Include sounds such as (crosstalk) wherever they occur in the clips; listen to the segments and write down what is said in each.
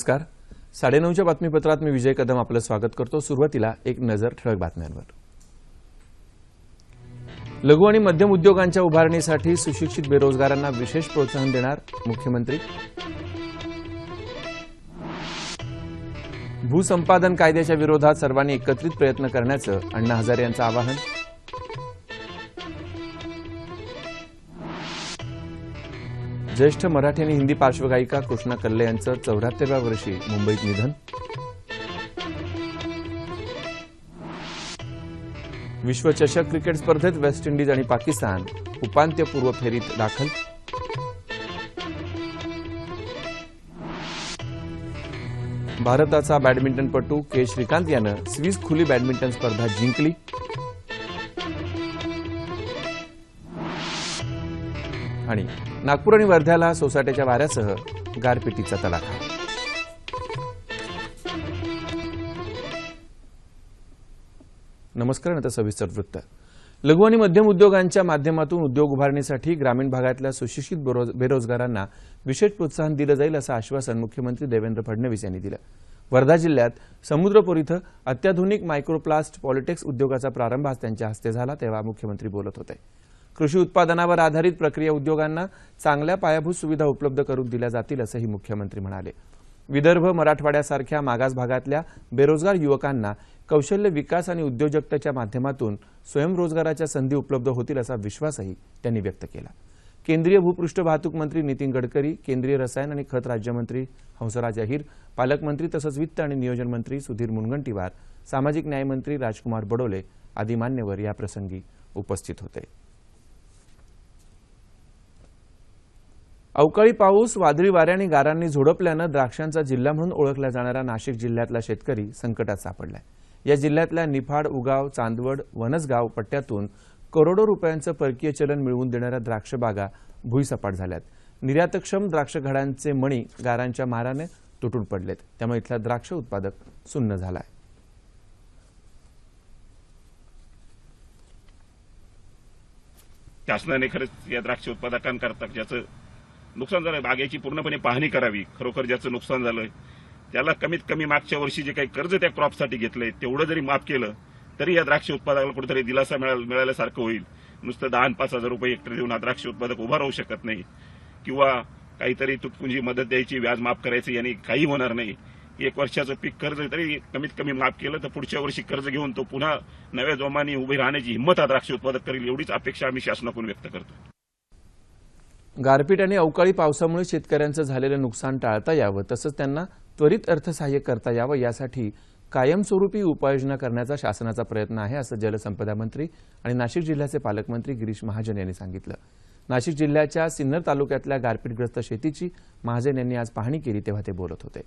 नमस्कार. साडेनऊच्या बातमीपत्रात मी विजय कदम आपलं स्वागत करतो. सुरुवातीला एक नजर ठळक बातम्यांवर. लघु आणि मध्यम उद्योगांच्या उभारणीसाठी सुशिक्षित बेरोजगारांना विशेष प्रोत्साहन देणार मुख्यमंत्री. भूसंपादन कायद्याच्या विरोधात सर्वांनी एकत्रित प्रयत्न करण्याचं अण्णा हजारे यांचं आवाहन. ज्येष्ठ मराठी आणि हिंदी पार्श्वगायिका कृष्णा कल्ले यांचं चौऱ्याहत्तरव्या वर्षी मुंबईत निधन. विश्वचषक क्रिकेट स्पर्धेत वेस्ट इंडिज आणि पाकिस्तान उपांत्यपूर्व फेरीत दाखल. भारताचा बॅडमिंटनपटू के श्रीकांत यानं स्विस खुली बॅडमिंटन स्पर्धा जिंकली. आणि नागपूर आणि वर्ध्याला सोसाट्याच्या वाऱ्यासह गारपिटीचा तडाखा नमस्कार आता सविस्तर वृत्त. लघु आणि मध्यम उद्योगांच्या माध्यमातून उद्योग उभारणीसाठी ग्रामीण भागातल्या सुशिक्षित बेरोजगारांना विशेष प्रोत्साहन दिलं जाईल असं आश्वासन मुख्यमंत्री देवेंद्र फडणवीस यांनी दिलं. वर्धा जिल्ह्यात समुद्रपूर इथं अत्याधुनिक मायक्रोप्लास्ट पॉलिटेक्स उद्योगाचा प्रारंभ आज त्यांच्या हस्ते झाला तेव्हा मुख्यमंत्री बोलत होते. कृषी उत्पादनावर आधारित प्रक्रिया उद्योगांना चांगल्या पायाभूत सुविधा उपलब्ध करून दिल्या जातील असंही मुख्यमंत्री म्हणाले. विदर्भ मराठवाड्यासारख्या मागास भागातल्या बेरोजगार युवकांना कौशल्य विकास आणि उद्योजकतेच्या माध्यमातून स्वयंरोजगाराच्या संधी उपलब्ध होतील असा विश्वासही त्यांनी व्यक्त केला. केंद्रीय भूपृष्ठ वाहतूक मंत्री नितीन गडकरी केंद्रीय रसायन आणि खत राज्यमंत्री हंसराज अहिर पालकमंत्री तसंच वित्त आणि नियोजन मंत्री सुधीर मुनगंटीवार सामाजिक न्यायमंत्री राजकुमार बडोले आदी मान्यवर याप्रसंगी उपस्थित होते. अवकाळी पाऊस वादळी वारे आणि गारांनी झोडपल्यानं द्राक्षांचा जिल्हा म्हणून ओळखला जाणारा नाशिक जिल्ह्यातला शेतकरी संकटात सापडलाय. या जिल्ह्यातल्या निफाड उगाव चांदवड वनसगाव पट्ट्यातून करोडो रुपयांचं परकीय चलन मिळवून देणाऱ्या द्राक्ष बागा भुईसपाट झाल्यात. निर्यातक्षम द्राक्ष घडांचे मणी गारांच्या माराने तुटून पडलेत. त्यामुळे इथला द्राक्ष उत्पादक सुन्न झालाय. शासनाने खरंच या द्राक्ष उत्पादकांकरता ज्याचं नुकसान झालं बागेची पूर्णपणे पाहणी करावी. खरोखर ज्याचं नुकसान झालंय त्याला कमीत कमी मागच्या वर्षी जे काही कर्ज त्या क्रॉपसाठी घेतलंय तेवढं जरी माफ केलं तरी या द्राक्ष उत्पादकाला कुठेतरी दिलासा मिळाल्यासारखं होईल. नुसतं दहा पाच हजार रुपये हेक्टर देऊन हा द्राक्ष उत्पादक उभा राहू शकत नाही. किंवा काहीतरी तुटपुंजी मदत द्यायची व्याज माफ करायचं यांनी काही होणार नाही. एक वर्षाचं पीक कर्ज तरी कमीत कमी माफ केलं तर पुढच्या वर्षी कर्ज घेऊन तो पुन्हा नव्या जोमाने उभी राहण्याची हिंमत हा द्राक्ष उत्पादक करेल एवढीच अपेक्षा आम्ही शासनाकडून व्यक्त करतो. गारपीट आणि अवकाळी पावसामुळे शेतकऱ्यांचं झालेलं नुकसान टाळता यावं तसंच त्यांना त्वरित अर्थसहाय्य करता यावं यासाठी कायमस्वरूपी उपाययोजना करण्याचा शासनाचा प्रयत्न आहे असं जलसंपदा मंत्री आणि नाशिक जिल्ह्याचे पालकमंत्री गिरीश महाजन यांनी सांगितलं. नाशिक जिल्ह्याच्या सिन्नर तालुक्यातल्या गारपीटग्रस्त शेतीची महाजन यांनी आज पाहणी केली तेव्हा ते बोलत होते.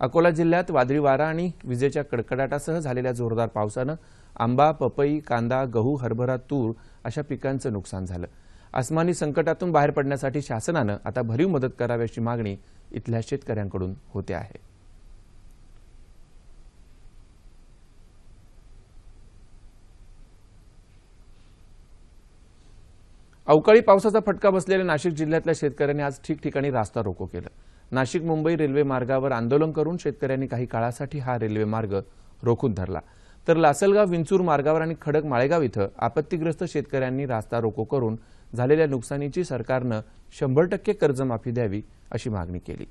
अकोला जिल्ह्यात वादळी वारा आणि विजेच्या कडकडाटासह झालेल्या जोरदार पावसानं आंबा पपई कांदा गहू हरभरा तूर अशा पिकांचं नुकसान झालं. आसमानी संकटातून बाहेर पडण्यासाठी शासनानं आता भरीव मदत करावी अशी मागणी इथल्या शेतकऱ्यांकडून होते आहे. अवकाळी पावसाचा फटका बसलेल्या नाशिक जिल्ह्यातल्या शेतकऱ्यांनी आज ठिकठिकाणी रास्ता रोको केलं. नाशिक मुंबई रेल्वे मार्गावर आंदोलन करून शेतकऱ्यांनी काही काळासाठी हा रेल्वे मार्ग रोखून धरला. तर लासलगाव विंचूर मार्गावर आणि खडक माळेगाव इथं आपत्तीग्रस्त शेतकऱ्यांनी रास्ता रोको करून झालेल्या नुकसानीची सरकारनं शंभर टक्के कर्जमाफी द्यावी अशी मागणी केली.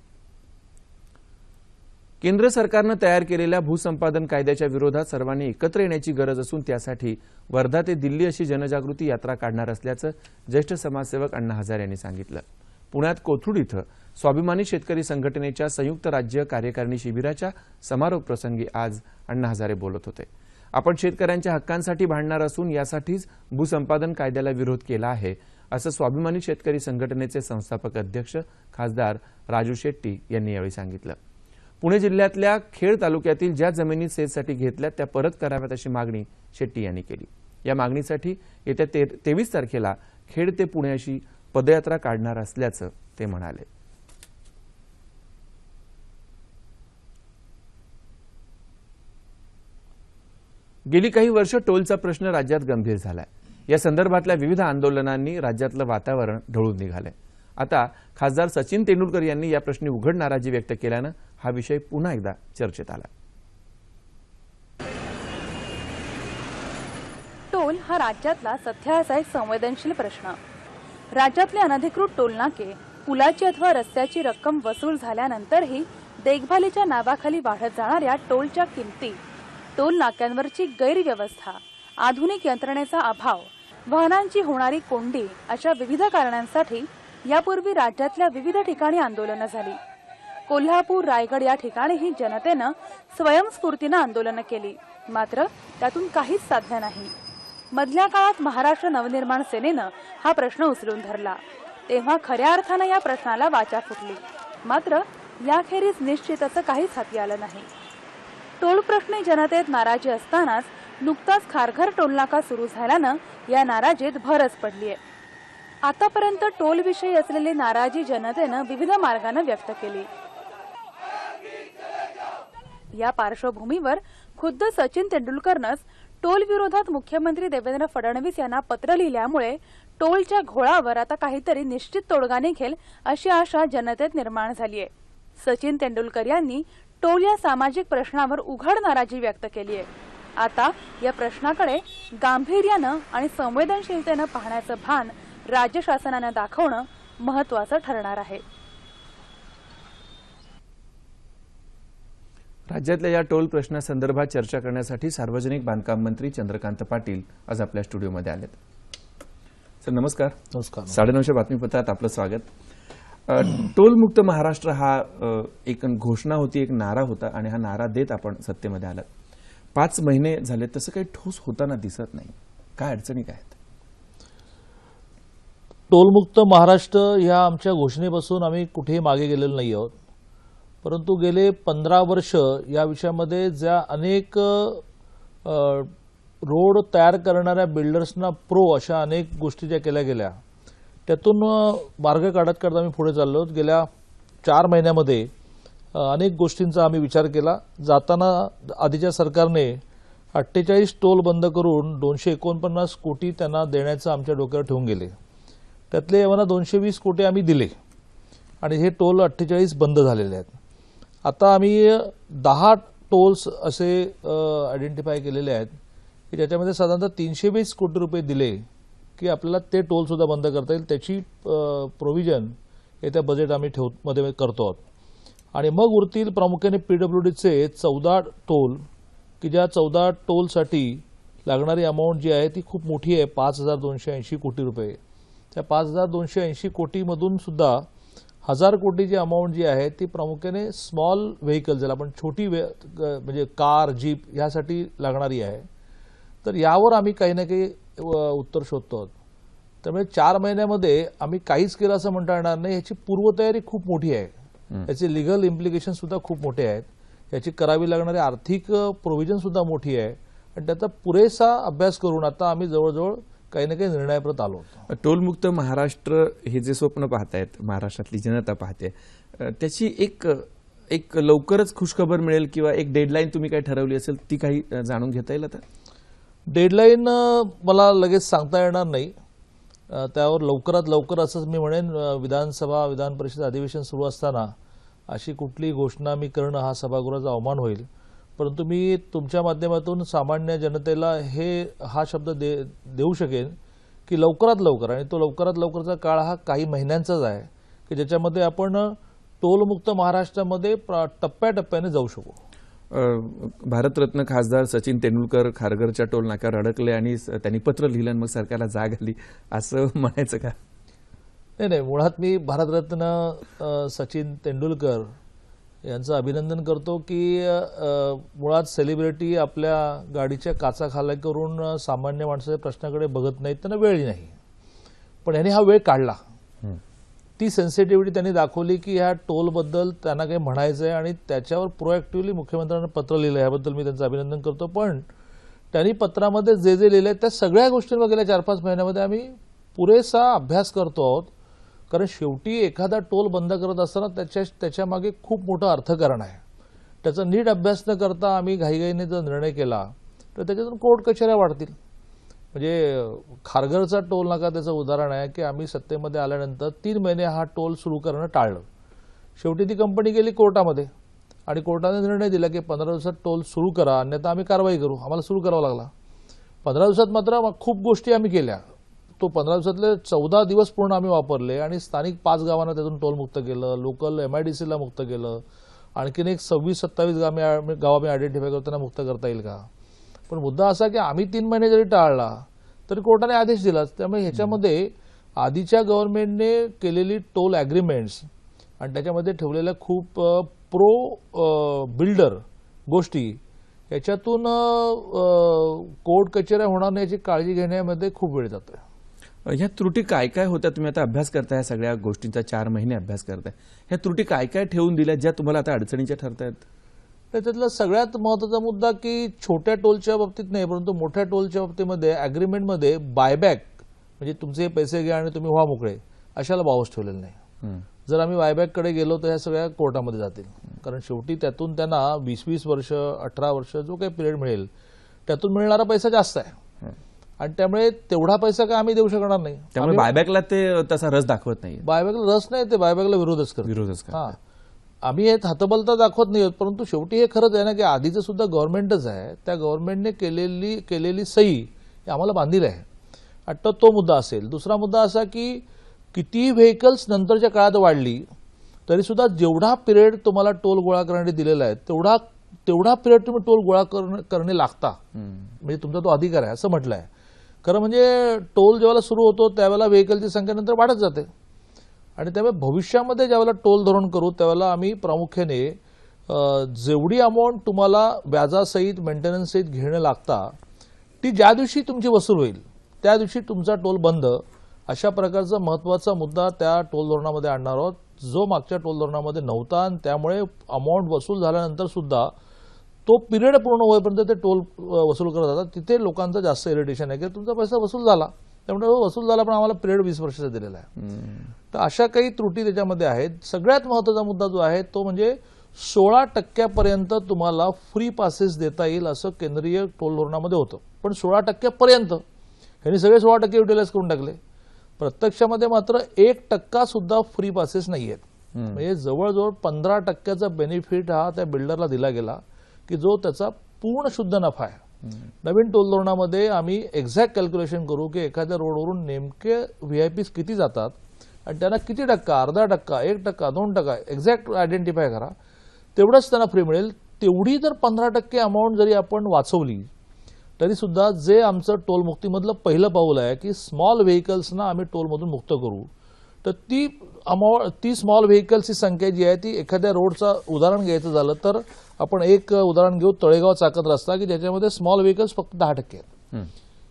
केंद्र सरकारनं तयार केलेल्या भूसंपादन कायद्याच्या विरोधात सर्वांनी एकत्र येण्याची गरज असून त्यासाठी वर्धा ते दिल्ली अशी जनजागृती यात्रा काढणार असल्याचं ज्येष्ठ समाजसेवक अण्णा हजारे यांनी सांगितलं. पुण्यात कोथरूड इथं स्वाभिमानी शेतकरी संघटनेच्या संयुक्त राज्य कार्यकारिणी शिबिराच्या समारोप प्रसंगी आज अण्णा हजारे बोलत होते. आपण शेतकऱ्यांच्या हक्कांसाठी भांडणार असून यासाठीच भूसंपादन कायद्याला विरोध केला आहे असं स्वाभिमानी शेतकरी संघटनेचे संस्थापक अध्यक्ष खासदार राजू शेट्टी यांनी यावेळी सांगितलं. पुणे जिल्ह्यातल्या खेड तालुक्यातील ज्या जमिनी सेजसाठी घेतल्या त्या परत कराव्यात अशी मागणी शेट्टी यांनी केली. या मागणीसाठी येत्या तेवीस तारखेला खेड ते पुणे अशी पदयात्रा काढणार असल्याचं ते म्हणाले. गेली काही वर्ष टोलचा प्रश्न राज्यात गंभीर झालाय. या संदर्भातल्या विविध आंदोलनांनी राज्यातलं वातावरण ढळून निघालंय. आता खासदार सचिन तेंडुलकर यांनी या प्रश्नी उघड नाराजी व्यक्त केल्यानं हा विषय पुन्हा एकदा चर्चेत आला. टोल हा राज्यातला सध्याचा एक संवेदनशील प्रश्न. राज्यातले अनधिकृत टोलनाके पुलाची अथवा रस्त्याची रक्कम वसूल झाल्यानंतरही देखभालीच्या नावाखाली वाढत जाणाऱ्या टोलच्या किमती टोल नाक्यांवरची गैरव्यवस्था आधुनिक यंत्रणेचा अभाव वाहनांची होणारी कोंडी अशा विविध कारणांसाठी यापूर्वी राज्यातल्या विविध ठिकाणी आंदोलनं झाली. कोल्हापूर रायगड या ठिकाणीही जनतेनं स्वयंस्फूर्तीनं आंदोलनं केली. मात्र त्यातून काहीच साध्य नाही. मधल्या काळात महाराष्ट्र नवनिर्माण सेनेनं हा प्रश्न उचलून धरला. तेव्हा खऱ्या अर्थानं या प्रश्नाला वाचा फुटली. मात्र याखेरीज निश्चित असं काहीच हाती आलं नाही. टोल प्रश्नी जनतेत नाराजी असतानाच नुकताच खारघर टोलनाका सुरू झाल्यानं या नाराजीत भरच पडली आहे आतापर्यंत टोलविषयी असलेली नाराजी जनतेनं विविध मार्गानं व्यक्त केली. या पार्श्वभूमीवर खुद्द सचिन तेंडुलकरनंच टोल विरोधात मुख्यमंत्री देवेंद्र फडणवीस यांना पत्र लिहिल्यामुळे टोलच्या घोळावर आता काहीतरी निश्चित तोडगा निघेल अशी आशा जनतेत निर्माण झाली आहे सचिन तेंडुलकर यांनी टोल या सामाजिक प्रश्नावर उघड नाराजी व्यक्त केली आहे आता या प्रश्नाकडे गांभीर्यानं आणि संवेदनशीलतेनं पाहण्याचं भान राज्य शासनानं दाखवणं महत्वाचं ठरणार आहे. राज्यातल्या या टोल प्रश्नासंदर्भात चर्चा करण्यासाठी सार्वजनिक बांधकाम मंत्री चंद्रकांत पाटील आज आपल्या स्टुडिओमध्ये आलेत. सर नमस्कार. नमस्कार. साडेनऊशे बातमीपत्रात आपलं स्वागत. टोलमुक्त महाराष्ट्र हा एक घोषणा होती एक नारा होता आणि हा नारा देत आपण सत्तेमध्ये आलात. पाच महिने झाले तसं काही ठोस होताना दिसत नाही. काय अडचणी काय आहेत? टोलमुक्त महाराष्ट्र ह्या आमच्या घोषणेपासून आम्ही कुठेही मागे गेलेलो नाही आहोत. परंतु गेले पंधरा वर्ष या विषयामध्ये ज्या अनेक रोड तयार करणाऱ्या बिल्डर्सना प्रो अशा अनेक गोष्टी ज्या केल्या गेल्या. त्यातून मार्ग काढत काढत आम्ही पुढे चाललो आहोत. गेल्या चार महिन्यामध्ये अनेक गोष्टींचा आम्ही विचार केला. जाताना आधीच्या सरकारने अठ्ठेचाळीस टोल बंद करून दोनशे एकोणपन्नास कोटी त्यांना देण्याचं आमच्या डोक्यावर ठेवून गेले. त्यातले आम्हाला दोनशे वीस कोटी आम्ही दिले. आणि हे टोल अठ्ठेचाळीस बंद झालेले आहेत. आता आम्ही दहा टोल्स असे आयडेंटिफाय केलेले आहेत की ज्याच्यामध्ये साधारणतः तीनशे वीस कोटी रुपये दिले की आपल्याला ते टोलसुद्धा बंद करता येईल. त्याची प्रोव्हिजन येत्या बजेट आम्ही ठेवमध्ये करतो आहोत. आणि मग उरतील प्रामुख्याने पी डब्ल्यू डीचे चौदा टोल की ज्या चौदा टोलसाठी लागणारी अमाऊंट जी आहे ती खूप मोठी आहे पाच हजार दोनशे ऐंशी कोटी रुपये. त्या पाच हजार दोनशे ऐंशी कोटीमधून सुद्धा हजार कोटीची अमाऊंट जी आहे ती प्रामुख्याने स्मॉल व्हेकल ज्याला आपण छोटी वे ग- म्हणजे कार जीप ह्यासाठी लागणारी आहे. तर यावर आम्ही काही ना काही उत्तर शोधतो. आहोत त्यामुळे चार महिन्यामध्ये आम्ही काहीच केलं असं म्हणता येणार नाही ह्याची पूर्वतयारी खूप मोठी आहे. याचे लिगल इम्प्लिकेशन सुद्धा खूप मोठे आहेत. याची करावी लागणारी आर्थिक प्रोव्हिजन सुद्धा मोठी आहे. आणि त्याचा पुरेसा अभ्यास करून आता आम्ही जवळजवळ काही ना काही निर्णयापर्यंत आलो होतो. टोलमुक्त महाराष्ट्र हे जे स्वप्न पाहतायत महाराष्ट्रातली जनता पाहते त्याची एक एक लवकरच खुशखबर मिळेल किंवा एक डेडलाईन तुम्ही काय ठरवली असेल ती काही जाणून घेता येईल आता? डेडलाईन मला लगेच सांगता येणार नाही. त्यावर लवकरात लवकर असंच मी म्हणेन विधानसभा विधान परिषद अधिवेशन सुरू असताना अशी कुठली घोषणा मी करणं हा सभागृहाचा अवमान होईल. परंतु मी तुमच्या माध्यमातून सामान्य जनतेला हे हा शब्द दे देऊ शकेन की लवकरात लवकर आणि तो लवकरात लवकरचा काळ हा काही महिन्यांचाच आहे की ज्याच्यामध्ये आपण टोलमुक्त महाराष्ट्रामध्ये टप्प्याटप्प्याने जाऊ शकू. भारतरत्न खासदार सचिन तेंडुलकर खारघरच्या टोल नाक्यावर अडकले आणि स- त्यांनी पत्र लिहिलं आणि मग सरकारला जाग आली असं (laughs) म्हणायचं का? नाही नाही मुळात मी भारतरत्न सचिन तेंडुलकर यांचं अभिनंदन करतो की मुळात सेलिब्रिटी आपल्या गाडीच्या काचा खाली करून सामान्य माणसाच्या प्रश्नाकडे बघत नाहीत त्यांना वेळही नाही. पण यांनी हा वेळ काढला. ती सेन्सिटिव्हिटी त्यांनी दाखवली की ह्या टोलबद्दल त्यांना काही म्हणायचं आहे आणि त्याच्यावर प्रोएक्टिव्हली मुख्यमंत्र्यांना पत्र लिहिलं याबद्दल मी त्यांचं अभिनंदन करतो. पण त्यांनी पत्रामध्ये जे जे लिहिलं त्या सगळ्या गोष्टींवर गेल्या चार पाच महिन्यामध्ये आम्ही पुरेसा अभ्यास करतो आहोत. कारण शेवटी एखादा टोल बंद करत असताना त्याच्या त्याच्यामागे खूप मोठं अर्थकारण आहे. त्याचा नीट अभ्यास न करता आम्ही घाईघाईने जर निर्णय केला तर त्याच्यातून कोर्ट कचऱ्या वाढतील. म्हणजे खारघरचा टोल नाका त्याचं उदाहरण आहे की आम्ही सत्तेमध्ये आल्यानंतर तीन महिने हा टोल सुरू करणं टाळलं. शेवटी ती कंपनी गेली कोर्टामध्ये आणि कोर्टाने निर्णय दिला की पंधरा दिवसात टोल सुरू करा अन्यथा आम्ही कारवाई करू. आम्हाला सुरू करावा लागला. पंधरा दिवसात मात्र मग खूप गोष्टी आम्ही केल्या. तो पंधरा दिवसातले चौदा दिवस पूर्ण आम्ही वापरले आणि स्थानिक पाच गावांना त्यातून टोल मुक्त केलं लोकल एम आय डी सीला मुक्त केलं. आणखीन एक सव्वीस सत्तावीस गाव गाव आम्ही आयडेंटिफाय करताना मुक्त करता येईल का? पण मुद्दा असा की आम्ही तीन महिने जरी टाळला तरी कोर्टाने आदेश दिलाच त्यामुळे ह्याच्यामध्ये आधीच्या गव्हर्नमेंटने केलेली टोल ॲग्रीमेंट्स आणि त्याच्यामध्ये ठेवलेल्या खूप प्रो बिल्डर गोष्टी याच्यातून कोर्ट कचेऱ्या होणार नाही याची काळजी घेण्यामध्ये खूप वेळ जातोय. ह्या त्रुटी काय काय होत्या? तुम्ही आता अभ्यास करताय सगळ्या गोष्टींचा चार महिने अभ्यास करताय. ह्या त्रुटी काय काय ठेवून दिल्या ज्या तुम्हाला आता अडचणीच्या ठरतायत? त्याच्यातला सगळ्यात महत्त्वाचा मुद्दा की छोट्या टोलच्या बाबतीत नाही परंतु मोठ्या टोलच्या बाबतीमध्ये ॲग्रीमेंटमध्ये बायबॅक म्हणजे तुमचे पैसे घ्या आणि तुम्ही व्हा मोकळे अशाला बावस ठेवलेलं नाही. जर आम्ही बायबॅककडे गेलो तर ह्या सगळ्या कोर्टामध्ये जातील. कारण शेवटी त्यातून त्यांना वीस वीस वर्ष अठरा वर्ष जो काही पिरियड मिळेल त्यातून मिळणारा पैसा जास्त आहे. आणि त्यामुळे तेवढा पैसा काय आम्ही देऊ शकणार नाही. त्यामुळे बायबॅकला ते तसा रस दाखवत नाही. बायबॅकला रस नाही ते बायबॅकला विरोधच करतात. विरोधच हा. आम्ही हे हातबलता दाखवत नाही आहोत परंतु शेवटी हे खरंच आहे ना की आधीचं सुद्धा गव्हर्नमेंटच आहे. त्या गव्हर्नमेंटने केलेली केलेली सही हे आम्हाला बांधील आहे. आता तो मुद्दा असेल. दुसरा मुद्दा असा की कितीही व्हेकल्स नंतरच्या काळात वाढली तरी सुद्धा जेवढा पिरियड तुम्हाला टोल गोळा करण्यासाठी दिलेला आहे तेवढा तेवढा पिरियड तुम्ही टोल गोळा करणं करणे लागता. म्हणजे तुमचा तो अधिकार आहे असं म्हटलं आहे खरं म्हणजे टोल ज्यावेळेला सुरू होतो त्यावेळेला व्हेकलची संख्या नंतर वाढत जाते. आणि त्यामुळे भविष्यामध्ये ज्यावेळेला टोल धोरण करू त्यावेळेला आम्ही प्रामुख्याने जेवढी अमाऊंट तुम्हाला व्याजासहित मेंटेनन्ससहित घेणं लागता ती ज्या दिवशी तुमची वसूल होईल त्या दिवशी तुमचा टोल बंद. अशा प्रकारचा महत्त्वाचा मुद्दा त्या टोल धोरणामध्ये आणणार आहोत. जो मागच्या टोल धोरणामध्ये नव्हता आणि त्यामुळे अमाऊंट वसूल झाल्यानंतर सुद्धा तो पिरियड पूर्ण होईपर्यंत ते टोल वसूल करत जातात तिथे लोकांचं जास्त इरिटेशन आहे की तुमचा पैसा वसूल झाला. त्यामुळे तो वसूल झाला पण आम्हाला पिरियड वीस वर्षाचा दिलेला आहे. तर अशा काही त्रुटी त्याच्यामध्ये आहेत. सगळ्यात महत्त्वाचा मुद्दा जो आहे तो म्हणजे सोळा टक्क्यापर्यंत तुम्हाला फ्री पासेस देता येईल असं केंद्रीय टोल धोरणामध्ये होतं. पण सोळा टक्क्यापर्यंत ह्यांनी सगळे सोळा टक्के युटिलाइज करून टाकले. प्रत्यक्षामध्ये मात्र एक टक्का सुद्धा फ्री पासेस नाही आहेत म्हणजे जवळजवळ पंधरा टक्क्याचा बेनिफिट हा त्या बिल्डरला दिला गेला. की जो त्याचा पूर्ण शुद्ध नफा आहे. नवीन टोल धोरणामध्ये आम्ही एक्झॅक्ट कॅल्क्युलेशन करू की एखाद्या रोडवरून नेमके व्ही आय पीस किती जातात आणि त्यांना किती टक्का अर्धा टक्का एक टक्का दोन टक्का एक्झॅक्ट आयडेंटिफाय करा. तेवढंच त्यांना फ्री मिळेल. तेवढी जर पंधरा टक्के अमाऊंट जरी आपण वाचवली तरीसुद्धा जे आमचं टोलमुक्तीमधलं पहिलं पाऊल आहे की स्मॉल व्हेकल्सना आम्ही टोलमधून मुक्त करू. तर ती अमाऊंट ती स्मॉल व्हेकल्सची संख्या जी आहे ती एखाद्या रोडचं उदाहरण घ्यायचं झालं तर आपण एक उदाहरण घेऊ तळेगाव चाकत रस्ता की ज्याच्यामध्ये स्मॉल व्हेकल्स फक्त दहा टक्के आहेत.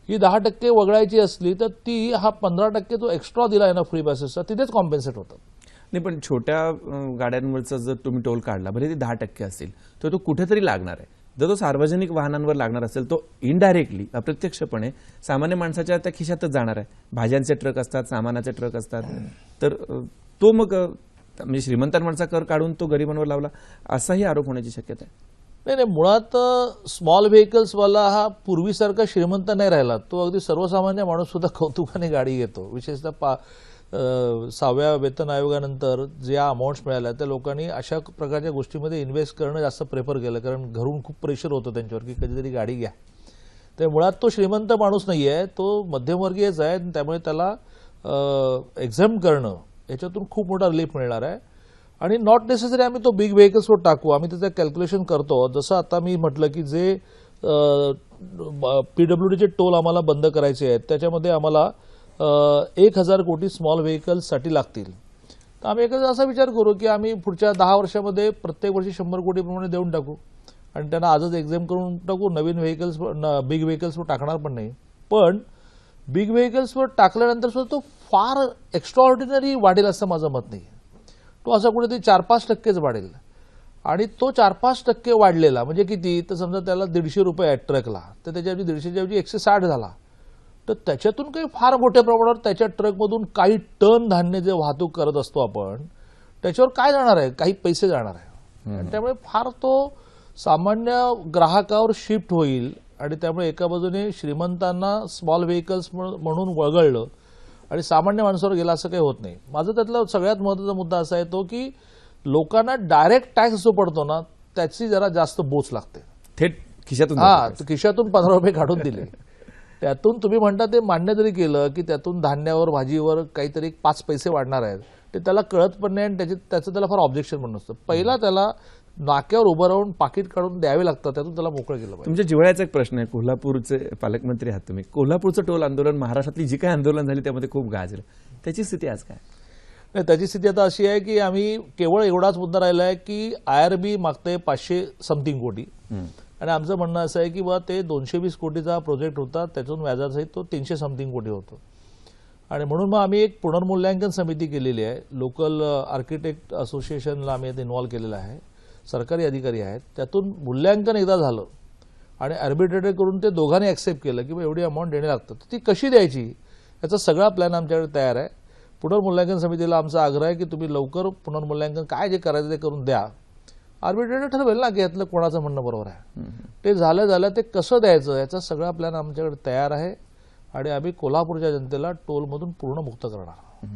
ही दहा टक्के वगळायची असली तर ती हा पंधरा टक्के जो एक्स्ट्रा दिला आहे ना फ्री बसेसचा तिथेच कॉम्पेन्सेट होतं. नाही पण छोट्या गाड्यांवरचा जर तुम्ही टोल काढला भले ते दहा टक्के असेल तर तो कुठेतरी लागणार आहे. जर तो सार्वजनिक वाहनांवर लागणार असेल तो इनडायरेक्टली अप्रत्यक्षपणे सामान्य माणसाच्या त्या खिशातच जाणार आहे. भाज्यांचे ट्रक असतात सामानाचे ट्रक असतात. तर तो मग म्हणजे श्रीमंतांवरचा कर काढून तो गरिबांवर लावला असाही आरोप होण्याची शक्यता आहे. नाही नाही मुळात स्मॉल व्हेकल्सवाला हा पूर्वीसारखा श्रीमंत नाही राहिला. तो अगदी सर्वसामान्य माणूस सुद्धा कौतुकाने गाडी घेतो. विशेषतः पा सहाव्या वेतन आयोगानंतर ज्या अमाऊंट्स मिळाल्या त्या लोकांनी अशा प्रकारच्या गोष्टीमध्ये इन्व्हेस्ट करणं जास्त प्रेफर केलं. कारण घरून खूप प्रेशर होतं त्यांच्यावर की कधीतरी गाडी घ्या. तर मुळात तो श्रीमंत माणूस नाही आहे तो मध्यमवर्गीयच आहे आणि त्यामुळे त्याला एक्झाम करणं याच्यातून खूप मोठा रिलीफ मिळणार आहे. आणि नॉट नेसेसरी आम्ही तो बिग व्हेकल्सवर टाकू. आम्ही त्याचं कॅल्क्युलेशन करतो. जसं आता मी म्हटलं की जे पीडब्ल्यूडीचे टोल आम्हाला बंद करायचे आहेत त्याच्यामध्ये आम्हाला एक हजार कोटी स्मॉल व्हेकल्ससाठी लागतील. तर आम्ही एकच असा विचार करू की आम्ही पुढच्या दहा वर्षामध्ये प्रत्येक वर्षी शंभर कोटीप्रमाणे देऊन टाकू. आणि त्यांना आजच एक्झाम करून टाकू. नवीन व्हेकल्स बिग व्हेकल्सवर टाकणार पण नाही. पण बिग व्हेकल्सवर टाकल्यानंतर सुद्धा तो फार एक्स्ट्रा ऑर्डिनरी वाढेल असं माझं मत नाही. तो असा कुठेतरी चार पाच टक्केच वाढेल. आणि तो चार पाच टक्के वाढलेला म्हणजे किती? तर समजा त्याला दीडशे रुपये आहेत ट्रकला तर त्याच्याऐवजी दीडशेच्या ऐवजी एकशे साठ झाला. तर त्याच्यातून काही फार मोठ्या प्रमाणावर त्याच्या ट्रकमधून काही टन धान्य जे वाहतूक करत असतो आपण त्याच्यावर काय जाणार आहे? काही पैसे जाणार आहे. आणि त्यामुळे फार तो सामान्य ग्राहकावर शिफ्ट होईल. आणि त्यामुळे एका बाजूने श्रीमंतांना स्मॉल व्हेकल्स म्हणून वगळलं आणि सामान्य माणसावर गेला असं काही होत नाही. माझं त्यातला सगळ्यात महत्त्वाचा मुद्दा असा आहे तो की लोकांना डायरेक्ट टॅक्स जो पडतो ना त्याची जरा जास्त बोच लागते. थेट खिशातून हा खिशातून पंधरा रुपये काढून दिले. त्यातून तुम्ही म्हणता ते मान्य जरी केलं की त्यातून धान्यावर भाजीवर काहीतरी पाच पैसे वाढणार आहेत. ते त्याला कळत पण नाही आणि त्याची त्याचं त्याला फार ऑब्जेक्शन पण नसतं पहिला त्याला नाक्यावर उभं राहून पाकिट काढून द्यावे लागतं त्यातून त्याला मोकळं केलं पाहिजे. तुमच्या जिव्हाळ्याचा एक प्रश्न आहे कोल्हापूरचे पालकमंत्री आहात तुम्ही. कोल्हापूरचं टोल आंदोलन महाराष्ट्रातली जी काही आंदोलन झाली त्यामध्ये खूप गाजलं. त्याची स्थिती आज काय? नाही त्याची स्थिती आता अशी आहे की आम्ही केवळ एवढाच मुद्दा राहिला आहे की आय आर बी मागते पाचशे समथिंग कोटी. आणि आमचं म्हणणं असं आहे की बा ते दोनशे वीस कोटीचा प्रोजेक्ट होता त्यातून व्याजासहित तो तीनशे समथिंग कोटी होतो. आणि म्हणून मग आम्ही एक पुनर्मूल्यांकन समिती केलेली आहे. लोकल आर्किटेक्ट असोसिएशनला आम्ही इन्व्हॉल्व केलेलं आहे. सरकारी अधिकारी आहेत त्यातून मूल्यांकन एकदा झालं आणि आर्बिट्रेटर करून ते दोघांनी ॲक्सेप्ट केलं की एवढी अमाऊंट देणे लागतं. तर ती कशी द्यायची? याचा सगळा प्लॅन आमच्याकडे तयार आहे. पुनर्मूल्यांकन समितीला आमचा आग्रह आहे की तुम्ही लवकर पुनर्मूल्यांकन काय जे करायचं ते करून द्या. आर्बिट्रेटर ठरवेल ना की यातलं कोणाचं म्हणणं बरोबर आहे. ते झालं झालं ते कसं द्यायचं याचा सगळा प्लॅन आमच्याकडे तयार आहे आणि आम्ही कोल्हापूरच्या जनतेला टोलमधून पूर्ण मुक्त करणार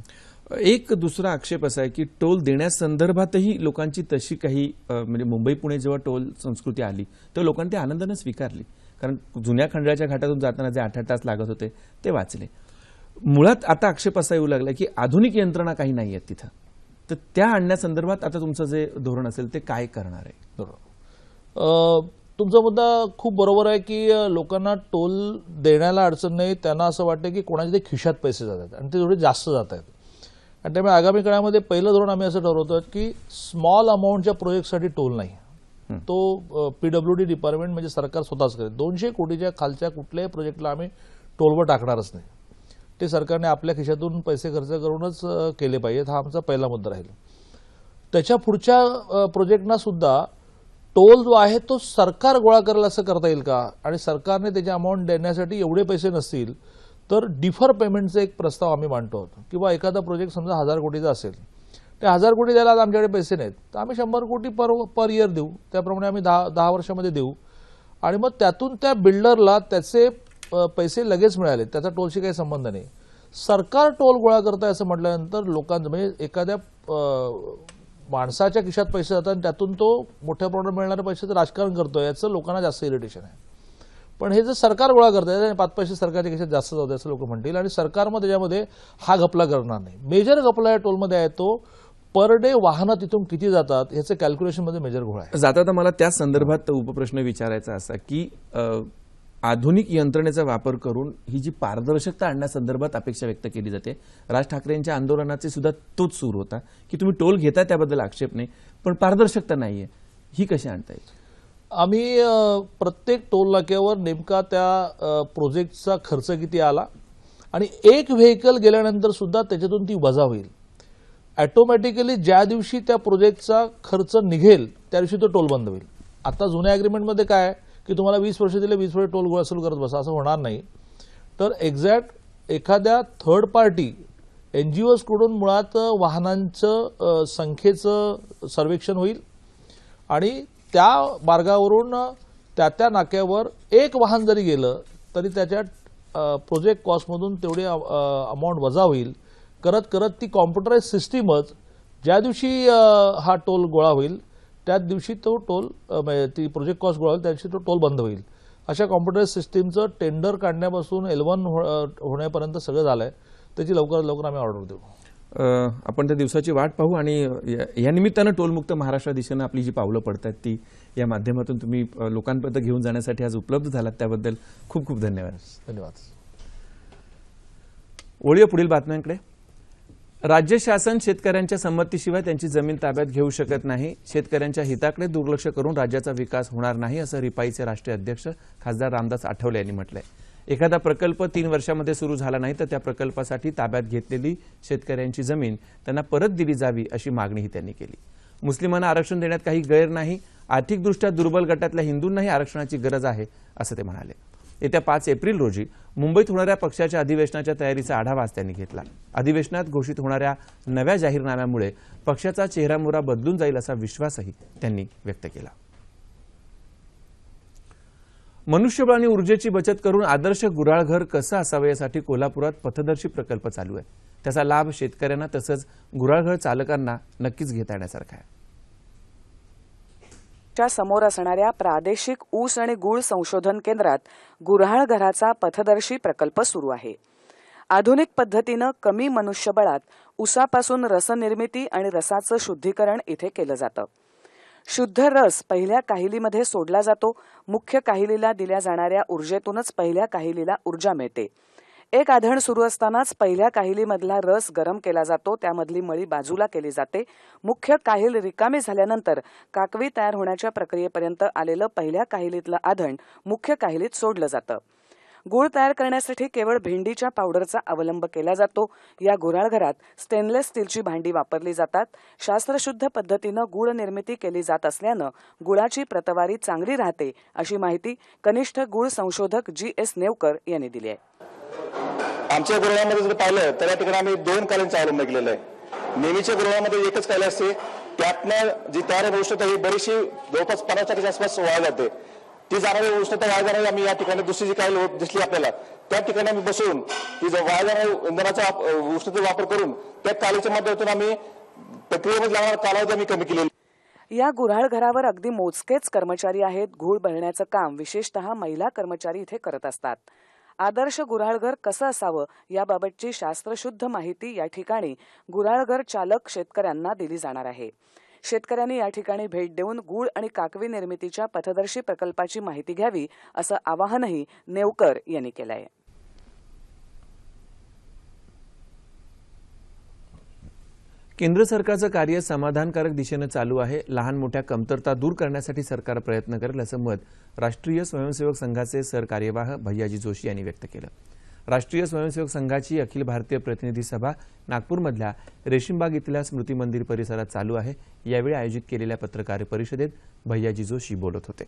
एक दुसरा आक्षेप असा आहे की टोल देण्यासंदर्भातही लोकांची तशी काही म्हणजे मुंबई पुणे जेव्हा टोल संस्कृती आली तेव्हा लोकांनी ते आनंदानं स्वीकारली. कारण जुन्या खंडाळ्याच्या घाटातून जाताना जे आठ आठ तास लागत होते ते वाचले. मुळात आता आक्षेप असा येऊ लागला की आधुनिक यंत्रणा काही नाही आहेत तिथं. तर त्या आणण्यासंदर्भात आता तुमचं जे धोरण असेल ते काय करणार आहे? बरोबर तुमचा मुद्दा खूप बरोबर आहे की लोकांना टोल देण्याला अडचण नाही त्यांना असं वाटतं की कोणाच्या ते खिशात पैसे जातात आणि ते थोडे जास्त जात आहेत आणि त्यामुळे आगामी काळामध्ये पहिलं धोरण आम्ही असं ठरवतो की स्मॉल अमाऊंटच्या प्रोजेक्टसाठी टोल नाही. तो पीडब्ल्यू डी डिपार्टमेंट म्हणजे सरकार स्वतःच करेल. दोनशे कोटीच्या खालच्या कुठल्याही प्रोजेक्टला आम्ही टोलवर टाकणारच नाही. ते सरकारने आपल्या खिशातून पैसे खर्च करूनच केले पाहिजेत. हा आमचा पहिला मुद्दा राहील. त्याच्या पुढच्या प्रोजेक्टना सुद्धा टोल जो आहे तो सरकार गोळा करेल असं करता येईल का? आणि सरकारने त्याचे अमाऊंट देण्यासाठी एवढे पैसे नसतील तर डिफर पेमेंटचा एक प्रस्ताव आम्ही मांडतो. आहोत किंवा एखादा प्रोजेक्ट समजा हजार कोटीचा असेल ते हजार कोटी द्यायला आज आमच्याकडे पैसे नाहीत. तर आम्ही शंभर कोटी पर पर इयर देऊ. त्याप्रमाणे आम्ही दहा दहा वर्षामध्ये देऊ. आणि मग त्यातून त्या बिल्डरला त्याचे पैसे लगेच मिळाले. त्याचा टोलशी काही संबंध नाही. सरकार टोल गोळा करताय असं म्हटल्यानंतर लोकांचं म्हणजे एखाद्या माणसाच्या खिशात पैसे जातात आणि त्यातून तो मोठ्या प्रमाणात मिळणारे पैसे राजकारण करतोय याचं लोकांना जास्त इरिटेशन आहे. पण हे जर सरकार गोळा करत आहे पाच पैसे सरकारच्या खिशात जास्त जाऊ दे असं लोक म्हणतील आणि सरकार मग त्याच्यामध्ये हा घपला करणार नाही. मेजर घपला या टोलमध्ये आहे तो पर डे वाहनं तिथून किती जातात ह्याचं कॅल्क्युलेशनमध्ये मेजर घोळा आहे. जाता आता मला त्या संदर्भात उपप्रश्न विचारायचा असा की आधुनिक यंत्रणेचा वापर करून ही जी पारदर्शकता आणण्यासंदर्भात अपेक्षा व्यक्त केली जाते राज ठाकरेंच्या आंदोलनाचे सुद्धा तोच सूर होता की तुम्ही टोल घेता त्याबद्दल आक्षेप नाही पण पारदर्शकता नाहीये ही कशी आणता येईल? आम्ही प्रत्येक टोल नाक्यावर नेमका त्या प्रोजेक्टचा खर्च किती आला आणि एक व्हेकल गेल्यानंतर सुद्धा त्याच्यातून ती वजा होईल. ॲटोमॅटिकली ज्या दिवशी त्या प्रोजेक्टचा खर्च निघेल त्या दिवशी तो टोल बंद होईल. आता जुन्या ॲग्रीमेंटमध्ये काय की तुम्हाला वीस वर्ष दिले वीस वर्ष टोल वसूल करत बसा असं होणार नाही. तर एक्झॅक्ट एखाद्या थर्ड पार्टी एन जी ओजकडून मुळात वाहनांचं संख्येचं सर्वेक्षण होईल आणि त्या मार्गावरून त्या त्या नाक्यावर एक वाहन जरी गेलं तरी त्याच्या प्रोजेक्ट कॉस्टमधून तेवढी अमाऊंट वजा होईल. करत करत ती कॉम्प्युटराईज सिस्टीमच ज्या दिवशी हा टोल गोळा होईल त्याच दिवशी तो टोल म्हणजे ती प्रोजेक्ट कॉस्ट गोळा होईल त्या दिवशी तो टोल बंद होईल. अशा कॉम्प्युटराईज सिस्टीमचं टेंडर काढण्यापासून एलवन हो होण्यापर्यंत सगळं झालं आहे त्याची लवकरात लवकर आम्ही ऑर्डर देऊ. आपण त्या दिवसाची वाट पाहू आणि या- निमित्तानं टोलमुक्त महाराष्ट्र दिशेनं आपली जी पावलं पडतात ती या माध्यमातून तुम्ही लोकांपर्यंत घेऊन जाण्यासाठी आज उपलब्ध झालात त्याबद्दल खूप खूप धन्यवाद. धन्यवाद. वळूया पुढील बातम्यांकडे. राज्य शासन शेतकऱ्यांच्या संमतीशिवाय त्यांची जमीन ताब्यात घेऊ शकत नाही. शेतकऱ्यांच्या हिताकडे दुर्लक्ष करून राज्याचा विकास होणार नाही असं रिपाईचे राष्ट्रीय अध्यक्ष खासदार रामदास आठवले यांनी म्हटलंय. एखादा प्रकल्प तीन वर्षामध्ये सुरू झाला नाही तर त्या प्रकल्पासाठी ताब्यात घेतलेली शेतकऱ्यांची जमीन त्यांना परत दिली जावी अशी मागणीही त्यांनी केली. मुस्लिमांना आरक्षण देण्यात काही गैर नाही आर्थिकदृष्ट्या दुर्बल गटातल्या हिंदूंनाही आरक्षणाची गरज आहे असं ते म्हणाले. येत्या पाच एप्रिल रोजी मुंबईत होणाऱ्या पक्षाच्या अधिवेशनाच्या तयारीचा आढावा त्यांनी घेतला. अधिवेशनात घोषित होणाऱ्या नव्या जाहीरनाम्यामुळे पक्षाचा चेहरामोहरा बदलून जाईल असा विश्वासही त्यांनी व्यक्त केला. मनुष्यबळ आणि ऊर्जेची बचत करून आदर्श गुराळघर कसं असावं यासाठी कोल्हापुरात पथदर्शी प्रकल्प चालू आहे. त्याचा लाभ शेतकऱ्यांना तसंच गुराळघर चालकांना नक्कीच घेता येण्यासारखा आहे. च्या समोर असणाऱ्या प्रादेशिक ऊस आणि गुळ संशोधन केंद्रात गुऱ्हाळ घराचा पथदर्शी प्रकल्प सुरू आहे. आधुनिक पद्धतीनं कमी मनुष्यबळात उसापासून रसनिर्मिती आणि रसाचं शुद्धीकरण इथे केलं जातं. शुद्ध रस पहिल्या काहिलीमध्ये सोडला जातो. मुख्य काहिलीला दिल्या जाणाऱ्या ऊर्जेतूनच पहिल्या काहिलीला ऊर्जा मिळते. एक आधण सुरू असतानाच पहिल्या काहिलीमधला रस गरम केला जातो. त्यामधली मळी बाजूला केली जाते. मुख्य काहिल रिकामी झाल्यानंतर काकवी तयार होण्याच्या प्रक्रियेपर्यंत आलेलं पहिल्या काहिलीतलं आधण मुख्य काहिलीत सोडलं जातं. गुळ तयार करण्यासाठी केवळ भेंडीच्या पावडरचा अवलंब केला जातो. या घरात स्टेनलेस स्टीलची भांडी वापरली जातात. शास्त्रशुद्ध पद्धतीनं गुळ निर्मिती केली जात असल्यानं गुळाची प्रतवारी चांगली राहते अशी माहिती कनिष्ठ गुळ संशोधक जी एस नेवकर यांनी दिली आहे. आमच्या गुरुवामध्ये जर पाहिलं तर या ठिकाणी आम्ही दोन कालींचा अवलंब केलेला आहे. नेहमीच्या गुरुवामध्ये एकच काली असते त्यातनं जी तयार होऊ उष्णता ही बरीचशी जवळपास पन्नास टक्क्याच्या आसपास वाया जाते. ती जाणारी उष्णता वाया जाणारी आम्ही या ठिकाणी दुसरी जी काही दिसली आपल्याला त्या ठिकाणी आम्ही बसून ती वाया जाणाऱ्या इंधनाचा उष्णतेचा वापर करून त्या कालीच्या माध्यमातून आम्ही प्रक्रियेमध्ये लागणारा कालावधी आम्ही कमी केलेला. या गुऱ्हाळ घरावर अगदी मोजकेच कर्मचारी आहेत. घूळ भरण्याचं काम विशेषतः महिला कर्मचारी इथे करत असतात. आदर्श गुऱ्हाळघर कसं असावं याबाबतची शास्त्रशुद्ध माहिती या ठिकाणी गुऱ्हाळघर चालक शेतकऱ्यांना दिली जाणार आहे. शेतकऱ्यांनी या ठिकाणी भेट देऊन गूळ आणि काकवी निर्मितीच्या पथदर्शी प्रकल्पाची माहिती घ्यावी असं आवाहनही नेवकर यांनी केलं आहे केंद्र सरकारचं कार्य समाधानकारक दिशेनं चालू आहे. लहान मोठ्या कमतरता दूर करण्यासाठी सरकार प्रयत्न करेल असं मत राष्ट्रीय स्वयंसेवक संघाचे सरकार्यवाह भैयाजी जोशी यांनी व्यक्त केलं. राष्ट्रीय स्वयंसेवक संघाची अखिल भारतीय प्रतिनिधी सभा नागपूरमधल्या रेशीमबाग इथल्या स्मृती मंदिर परिसरात चालू आहे. यावेळी आयोजित केलेल्या पत्रकार परिषदेत भैयाजी जोशी बोलत होते.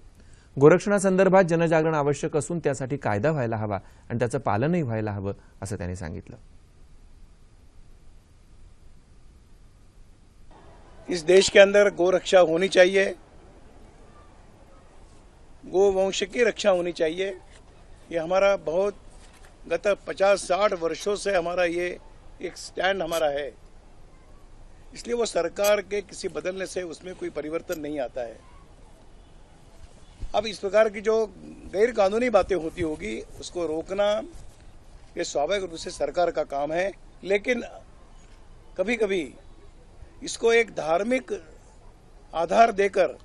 गोरक्षणासंदर्भात जनजागरण आवश्यक असून त्यासाठी कायदा व्हायला हवा आणि त्याचं पालनही व्हायला हवं असं त्यांनी सांगितलं. इस देश के अंदर गो रक्षा होनी चाहिए। गो वंश की रक्षा होनी चाहिए। ये हमारा बहुत गत 50-60 वर्षों से हमारा ये एक स्टैंड हमारा है। इसलिए वो सरकार के किसी बदलने से उसमें कोई परिवर्तन नहीं आता है। अब इस प्रकार की जो गैर कानूनी बातें होती होगी, उसको रोकना ये स्वाभाविक रूप से सरकार का काम है। लेकिन कभी कभी इसको एक धार्मिक आधार देकर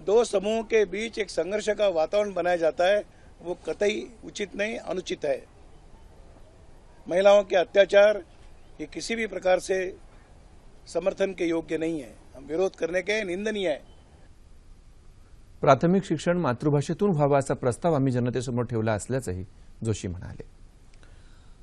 दो समूह के बीच एक संघर्ष का वातावरण बनाया जाता है। वो कतई उचित नहीं अनुचित है। महिलाओं के अत्याचार ये किसी भी प्रकार से समर्थन के योग्य नहीं है। हम विरोध करने के निंदनीय है। प्राथमिक शिक्षण मातृभाषेतून व्हावं असा प्रस्ताव आम्ही जनतेसमोर ठेवला असल्याचंही जोशी म्हणाले.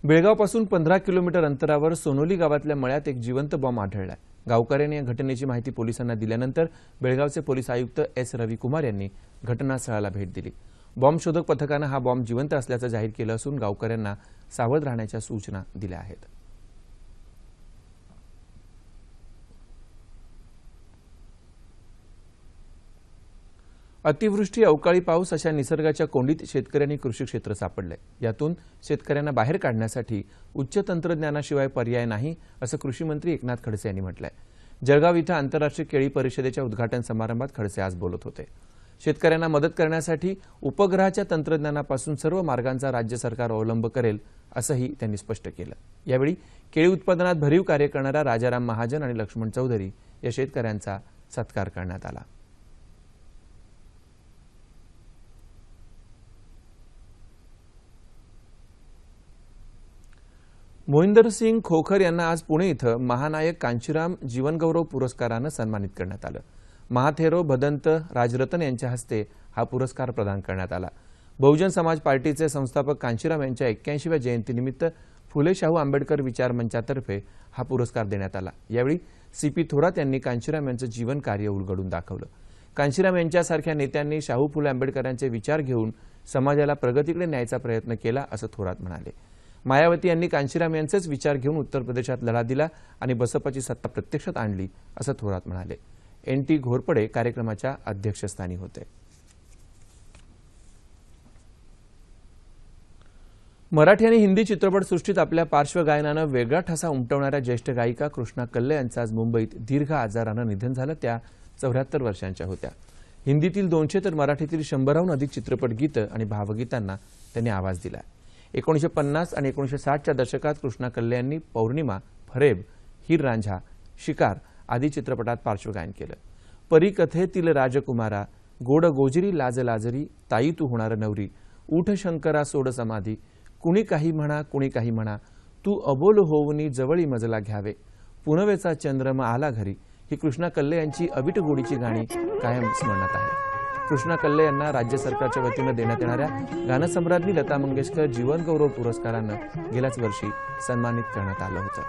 बेळगावपासून पंधरा किलोमीटर अंतरावर सोनोली गावातल्या मळ्यात एक जिवंत बॉम्ब आढळला गावकऱ्यांनी या घटनेची माहिती पोलिसांना दिल्यानंतर बेळगावचे पोलीस आयुक्त एस रविकुमार यांनी घटनास्थळाला भेट दिली. बॉम्ब शोधक पथकानं हा बॉम्ब जिवंत असल्याचं जाहीर केलं असून गावकऱ्यांना सावध राहण्याच्या सूचना दिल्या आहेत. अतिवृष्टी अवकाळी पाऊस अशा निसर्गाच्या कोंडीत शेतकऱ्यांनी कृषी क्षेत्र सापडलंय. यातून शेतकऱ्यांना बाहेर काढण्यासाठी उच्च तंत्रज्ञानाशिवाय पर्याय नाही असं कृषी मंत्री एकनाथ खडसे यांनी म्हटलंय. जळगाव इथं आंतरराष्ट्रीय केळी परिषदेच्या उद्घाटन समारंभात खडसे आज बोलत होते. शेतकऱ्यांना मदत करण्यासाठी उपग्रहाच्या तंत्रज्ञानापासून सर्व मार्गांचा राज्य सरकार अवलंब करेल असंही त्यांनी स्पष्ट केलं. यावेळी केळी उत्पादनात भरीव कार्य करणाऱ्या राजाराम महाजन आणि लक्ष्मण चौधरी या शेतकऱ्यांचा सत्कार करण्यात आला. मोहिंदर सिंग खोखर यांना आज पुणे इथं महानायक कांशीराम जीवनगौरव पुरस्कारानं सन्मानित करण्यात आलं. महाथेरो भदंत राजरतन यांच्या हस्ते हा पुरस्कार प्रदान करण्यात आला. बहुजन समाज पार्टीचे संस्थापक कांशीराम यांच्या एक्क्याऐंशीव्या जयंतीनिमित्त फुले शाहू आंबेडकर विचार मंचातर्फे हा पुरस्कार देण्यात आला. यावेळी सी पी थोरात यांनी कांशीराम यांचं जीवन कार्य उलगडून दाखवलं. कांशीराम यांच्यासारख्या नेत्यांनी शाहू फुले आंबेडकरांचे विचार घेऊन समाजाला प्रगतीकडे न्यायचा प्रयत्न केला असं थोरात म्हणाले. मायावती यांनी कांशीराम यांचेच विचार घेऊन उत्तर प्रदेशात लढा दिला आणि बसपाची सत्ता प्रत्यक्षात आणली असं थोरात म्हणाले. एन टी घोरपडे कार्यक्रमाच्या अध्यक्षस्थानी होते. मराठी आणि हिंदी चित्रपटसृष्टीत आपल्या पार्श्वगायनानं वेगळा ठसा उमटवणाऱ्या ज्येष्ठ गायिका कृष्णा कल्ले यांचं आज मुंबईत दीर्घ आजारानं निधन झालं. त्या चौऱ्याहत्तर वर्षांच्या होत्या. हिंदीतील दोनशे तर मराठीतील शंभराहून अधिक चित्रपट गीतं आणि भावगीतांना त्यांनी आवाज दिला एकोणीशे पन्नास आणि एकोणीशे साठच्या दशकात कृष्णा कल्ले यांनी पौर्णिमा फरेब हीर रांझा शिकार आदी चित्रपटात पार्श्वगायन केलं. परिकथेतील राजकुमारा गोड गोजरी लाज लाजरी ताई तू होणार नवरी उठ शंकरा सोड समाधी कुणी काही म्हणा कुणी काही म्हणा तू अबोल होऊनी जवळी मजला घ्यावे पुनवेचा चंद्रमा आला घरी ही कृष्णा कल्ले यांची अबिट गोडीची गाणी कायम स्मरणात आहे कृष्णा कल्ले यांना राज्य सरकारच्या वतीनं देण्यात येणाऱ्या गानसम्राज्ञी लता मंगेशकर जीवन गौरव पुरस्कारानं गेल्याच वर्षी सन्मानित करण्यात आलं होतं.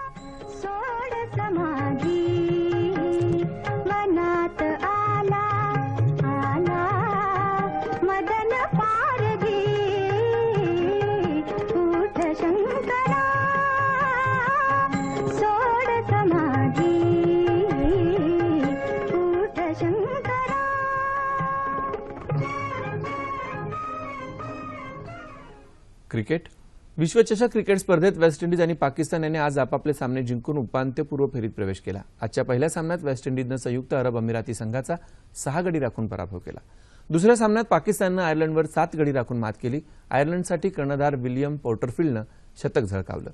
क्रिकेट. विश्वचषक क्रिकेट स्पर्धेत वेस्ट इंडिज आणि पाकिस्तान यांनी आज आपापले सामने जिंकून उपांत्यपूर्व फेरीत प्रवेश केला. आजच्या पहिल्या सामन्यात वेस्ट इंडिजनं संयुक्त अरब अमिराती संघाचा सहा गडी राखून पराभव केला. दुसऱ्या सामन्यात पाकिस्ताननं आयर्लंडवर सात गडी राखून मात केली. आयर्लंडसाठी कर्णधार विल्यम पोर्टरफिल्डनं शतक झळकावलं.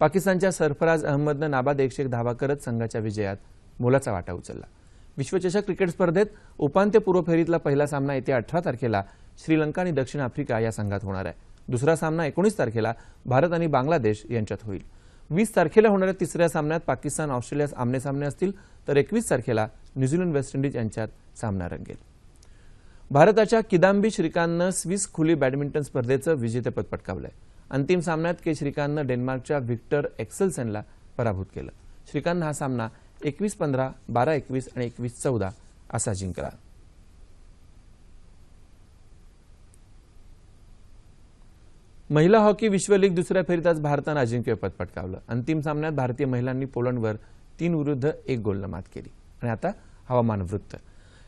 पाकिस्तानच्या सरफराज अहमदनं नाबाद एकशे एक धावा करत संघाच्या विजयात मोलाचा वाटा उचलला. विश्वचषक क्रिकेट स्पर्धेत उपांत्यपूर्व फेरीतला पहिला सामना येत्या अठरा तारखेला श्रीलंका आणि दक्षिण आफ्रिका या संघात होणार आहे. दुसरा सामना एकोणीस तारखेला भारत आणि बांगलादेश यांच्यात होईल. वीस तारखेला होणाऱ्या तिसऱ्या सामन्यात पाकिस्तान ऑस्ट्रेलिया आमनेसामने असतील तर एकवीस तारखेला न्यूझीलंड वेस्ट इंडिज यांच्यात सामना रंगेल. भारताच्या किदांबी श्रीकांतनं स्विस खुली बॅडमिंटन स्पर्धेचं विजेतेपद पटकावलंय. अंतिम सामन्यात के श्रीकांतनं डेन्मार्कच्या व्हिक्टर एक्सेलसेनला पराभूत केलं. श्रीकांतनं हा सामना एकवीस पंधरा बारा एकवीस आणि एकवीस चौदा असा जिंकला. महिला हॉकी विश्व लीग दुसऱ्या फेरीत आज भारतानं अजिंक्यपद पटकावलं. अंतिम सामन्यात भारतीय महिलांनी पोलंडवर तीन विरुद्ध एक गोलनं मात केली. आणि आता हवामान वृत्त.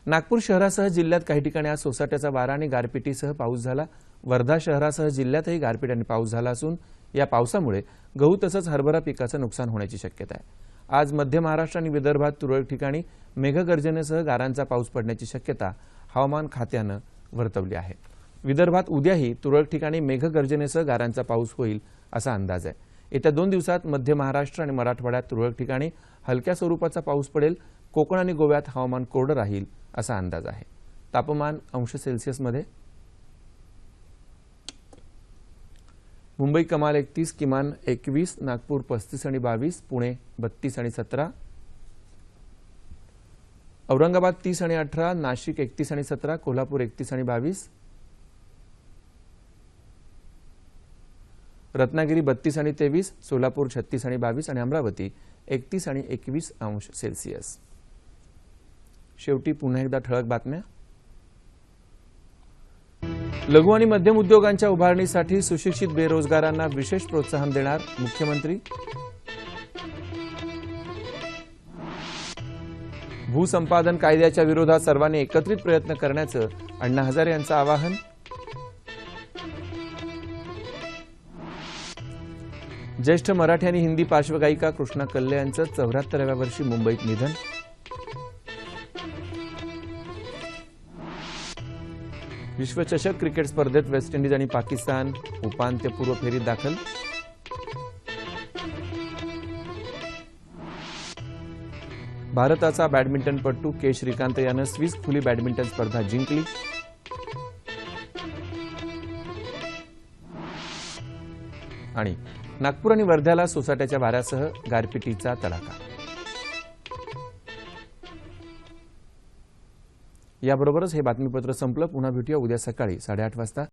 नागपूर शहरासह जिल्ह्यात काही ठिकाणी आज सोसाट्याचा वारा आणि गारपिटीसह पाऊस झाला. वर्धा शहरासह जिल्ह्यातही गारपीट आणि पाऊस झाला असून या पावसामुळे गहू तसंच हरभरा पिकाचं नुकसान होण्याची शक्यता आहे. आज मध्य महाराष्ट्र आणि विदर्भात तुरळक ठिकाणी मेघगर्जनेसह गारांचा पाऊस पडण्याची शक्यता हवामान खात्यानं वर्तवली आहे. विदर्भात उद्याही तुरळक ठिकाणी मेघगर्जनेसह गारांचा पाऊस होईल असा अंदाज आहे. येत्या दोन दिवसात मध्य महाराष्ट्र आणि मराठवाड्यात तुरळक ठिकाणी हलक्या स्वरूपाचा पाऊस पडेल. कोकण आणि गोव्यात हवामान कोरडं राहील असा अंदाज आहे. तापमान अंश सेल्सिअसमध्ये मुंबई कमाल एकतीस किमान एकवीस नागपूर पस्तीस आणि बावीस पुणे बत्तीस आणि सतरा. औरंगाबाद तीस आणि अठरा नाशिक एकतीस आणि सतरा कोल्हापूर एकतीस आणि बावीस रत्नागिरी बत्तीस आणि तेवीस सोलापूर छत्तीस आणि बावीस आणि अमरावती एकतीस आणि एकवीस अंश सेल्सिअस. शेवटी पुन्हा एकदा ठळक बातम्या. लघु आणि मध्यम उद्योगांच्या उभारणीसाठी सुशिक्षित बेरोजगारांना विशेष प्रोत्साहन देणार मुख्यमंत्री. भूसंपादन कायद्याच्या विरोधात सर्वांनी एकत्रित प्रयत्न करण्याचं अण्णा हजारे यांचं आवाहन. ज्येष्ठ मराठी आणि हिंदी पार्श्वगायिका कृष्णा कल्ले यांचं चौऱ्याहत्तराव्या वर्षी मुंबईत निधन. विश्वचषक क्रिकेट स्पर्धेत वेस्ट इंडिज आणि पाकिस्तान उपांत्यपूर्व फेरीत दाखल. भारताचा बॅडमिंटनपटू के. श्रीकांत यानं स्विस खुली बॅडमिंटन स्पर्धा जिंकली. आणि नागपूर आणि वर्ध्याला सोसाट्याच्या वाऱ्यासह गारपिटीचा तडाखा. याबरोबरच हे बातमीपत्र संपलं. पुन्हा भेटूया उद्या सकाळी साडेआठ वाजता.